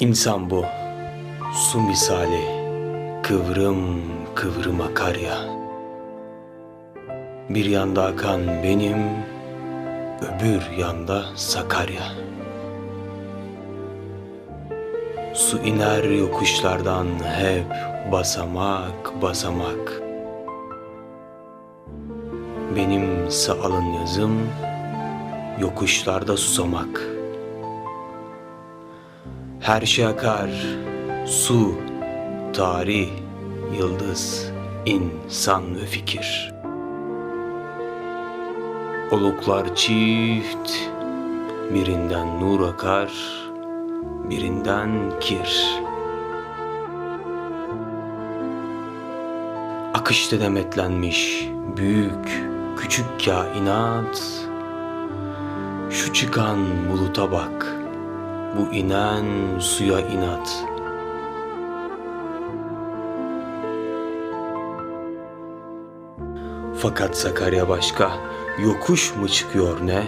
İnsan bu. Su misali. Kıvrım kıvrım akar ya. Bir yanda akan benim, öbür yanda Sakarya. Su iner yokuşlardan hep basamak basamak. Benim alın yazım yokuşlarda susamak. Her şey akar, su, tarih, yıldız, insan ve fikir. Oluklar çift, birinden nur akar, birinden kir. Akışta demetlenmiş büyük, küçük kainat. Şu çıkan buluta bak, bu inen suya inat. Fakat Sakarya başka, yokuş mu çıkıyor ne?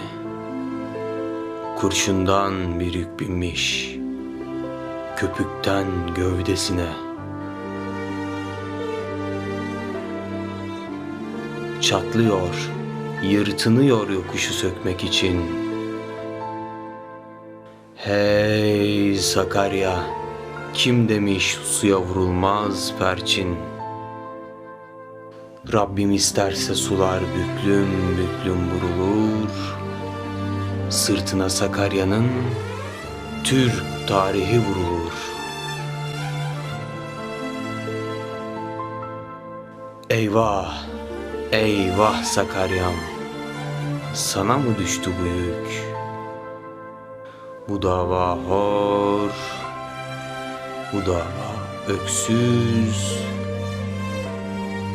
Kurşundan bir yük binmiş, köpükten gövdesine. Çatlıyor, yırtınıyor yokuşu sökmek için. Hey Sakarya, kim demiş suya vurulmaz perçin? Rabbim isterse sular büklüm büklüm vurulur. Sırtına Sakarya'nın Türk tarihi vurulur. Eyvah, eyvah Sakaryam. Sana mı düştü bu yük? Bu dava hor, bu dava öksüz,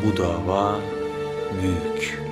bu dava büyük.